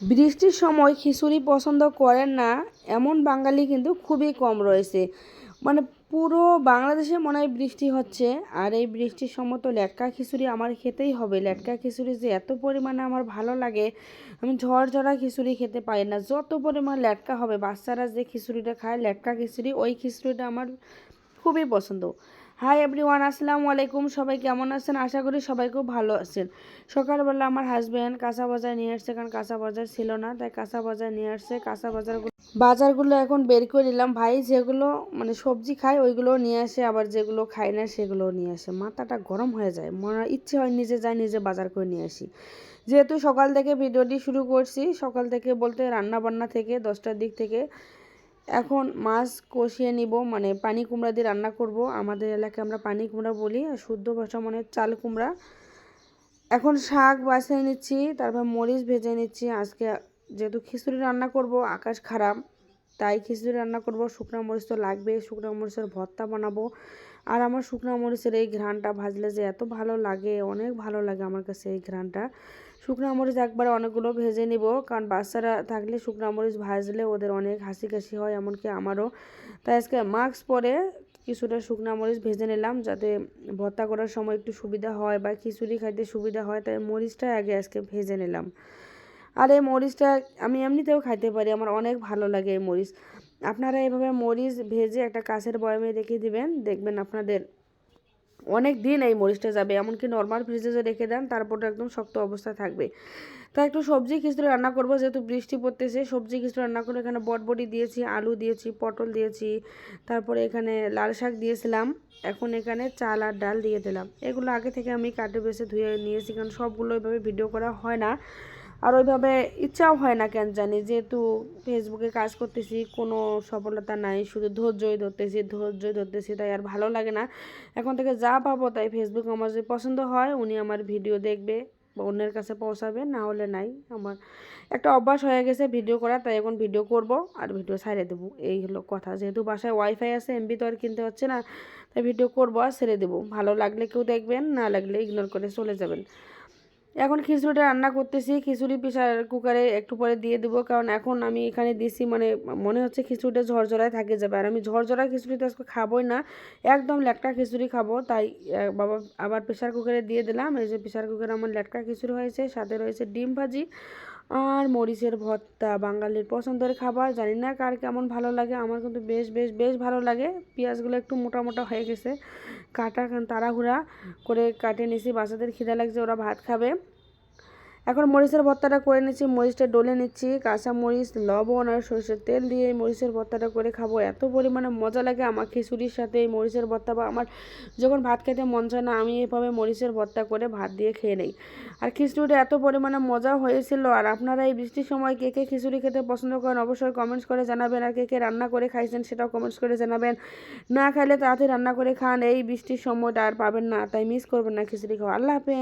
বৃষ্টির সময় খিচুড়ি পছন্দ করেন না, এমন বাঙালি কিন্তু খুবই কম রয়েছে। মানে পুরো বাংলাদেশে মনে হয় বৃষ্টি হচ্ছে, আর এই বৃষ্টির সময় তো লেটকা খিচুড়ি আমার খেতেই হবে। লেটকা খিচুড়ি যে এত পরিমাণে আমার ভালো লাগে, আমি ঝরঝরা খিচুড়ি খেতে পারি না। যত পরিমাণ লেটকা হবে, বাচ্চারা যে খিচুড়িটা খায়, লেটকা খিচুড়ি, ওই খিচুড়িটা আমার খুবই পছন্দ। হাই এভরিওয়ান আসসালামু আলাইকুম। সবাই কেমন আছেন? আশা করি সবাই খুব ভালো আছেন। সকালবেলা আমার হাজব্যান্ড কাঁচা বাজার নিয়ে আসছে, কারণ কাঁচা বাজার ছিল না, তাই কাঁচা বাজার নিয়ে আসছে। কাঁচা বাজারগুলো বাজারগুলো এখন বের করে নিলাম। ভাই যেগুলো মানে সবজি খায়, ওইগুলো নিয়ে আসে। আবার যেগুলো খায় না সেগুলো নিয়ে আসে। মাথাটা গরম হয়ে যায়। মনে ইচ্ছে হয় নিজে যায় নিজে বাজার করে নিয়ে আসি। যেহেতু সকাল থেকে ভিডিওটি শুরু করছি, সকাল থেকে বলতে রান্না বান্না থেকে, দশটার দিক থেকে এখন মাছ কষিয়ে নিব মানে পানি কুমড়া দিয়ে রান্না করব। আমাদের এলাকায় আমরা পানি কুমড়া বলি, আর শুদ্ধ ভাষা মানে চাল কুমড়া। এখন শাক বাছিয়ে নিচ্ছি, তারপর মরিচ ভেজে নিচ্ছি। আজকে যেহেতু খিচুড়ি রান্না করব, আকাশ খারাপ। তাই খিচুড়ি রান্না করব, শুকনো মরিচ তো লাগবে, শুকনো মরিচের ভর্তা বানাবো। আর আমার শুকনো মরিচের এই ঘ্রানটা ভাজলে যে এত ভালো লাগে, অনেক ভালো লাগে আমার কাছে এই ঘ্রানটা শুকনো মরিচ একবারে অনেকগুলো ভেজে নিব, কারণ বাচ্চারা থাকলে শুকনো মরিচ ভাজলে ওদের অনেক হাসি কাশি হয়, এমনকি আমারও। তাই আজকে মাস্ক পরে কিছুটা শুকনো মরিচ ভেজে নিলাম, যাতে ভর্তা করার সময় একটু সুবিধা হয় বা খিচুড়ি খাইতে সুবিধা হয়, তাই মরিচটা আগে আজকে ভেজে নিলাম। আর এই মরিচটা আমি এমনিতেও খাইতে পারি, আমার অনেক ভালো লাগে এই মরিচ। আপনারা এভাবে মরিচ ভেজে একটা কাছের বয়মে রেখে দিবেন, দেখবেন আপনাদের অনেক দিন এই মরিচটা যাবে, এমনকি নর্মাল ফ্রিজে রেখে দেন তারপর একদম শক্ত অবস্থায় থাকবে। তা একটু সবজি খিচুড়ি রান্না করব, যেহেতু বৃষ্টি পড়তেছে, সবজি খিচুড়ি রান্না করে এখানে বটবটি দিয়েছি, আলু দিয়েছি, পটল দিয়েছি, তারপরে এখানে লাল শাক দিয়েছিলাম, এখন এখানে চাল আর ডাল দিয়ে দিলাম। এগুলো আগে থেকে আমি কাটে বেছে ধুয়ে নিয়েছি, কারণ সবগুলো এভাবে ভিডিও করা হয় না। আর ওইভাবে ইচ্ছাও হয় না কেন জানি, যেহেতু ফেসবুকে কাজ করতেছি, কোনো সফলতা নাই, শুধু ধৈর্যই ধরতেছি ধৈর্যই ধরতেছি, তাই আর ভালো লাগে না। এখন থেকে যা পাবো তাই ফেসবুক আমার যে পছন্দ হয়, উনি আমার ভিডিও দেখবে বা অন্যের কাছে পৌঁছাবে, না হলে নাই। আমার একটা অভ্যাস হয়ে গেছে ভিডিও করা তাই এখন ভিডিও করব আর ভিডিও ছাড়ে দেবো। এই হলো কথা। যেহেতু বাসায় ওয়াইফাই আছে, এমবি তো আর কিনতে হচ্ছে না, তাই ভিডিও করব আর ছেড়ে দেবো। ভালো লাগলে কেউ দেখবেন, না লাগলে ইগনোর করে চলে যাবেন। এখন খিচুড়িটা রান্না করতেছি। খিচুড়ি প্রেশার কুকারে একটু পরে দিয়ে দেবো। কারণ এখন আমি এখানে দিছি মানে মনে হচ্ছে খিচুড়িটা ঝরঝরায় থাকে যাবে। আর আমি ঝরঝরা খিচুড়ি তো আজকে খাবোই না। একদম লেটকা খিচুড়ি খাব। তাই বাবা আবার প্রেশার কুকারে দিয়ে দিলাম। এই যে প্রেশার কুকারে আমার লেটকা খিচুড়ি হয়েছে, সাথে রয়েছে ডিম ভাজি আর মরিচের ভর্তা, বাঙালির পছন্দের খাবার। জানি না কার কেমন ভালো লাগে। আমার কিন্তু বেশ বেশ বেশ ভালো লাগে। পেঁয়াজগুলো একটু মোটা মোটা হয়ে গেছে। কাটা তাড়াহুড়া করে কাটে নিছি। বাচ্চাদের খিদে লাগছে ওরা ভাত খাবে। এখন মরিচের ভর্তাটা করে নিচ্ছি, মরিচটা ডলে নিচ্ছি, কাঁচা মরিচ, লবণ আর সরষের তেল দিয়ে মরিচের ভর্তাটা করে খাব। এত পরিমাণে মজা লাগে আমার খিচুড়ির সাথে এই মরিচের ভর্তা বা আমার যখন ভাত খেতে মন চায় না, আমি এভাবে মরিচের ভর্তা করে ভাত দিয়ে খেয়ে নেই। আর খিচুড়িটা এত পরিমাণে মজা হয়েছিল। আর আপনারা এই বৃষ্টির সময় কে কে খিচুড়ি খেতে পছন্দ করেন অবশ্যই কমেন্টস করে জানাবেন। আর কে কে রান্না করে খাইছেন সেটাও কমেন্টস করে জানাবেন। না খাইলে তাড়াতাড়ি রান্না করে খান। এই বৃষ্টির সময়টা আর পাবেন না, তাই মিস করবেন না খিচুড়ি খাওয়া। আল্লাহ হাফেজ।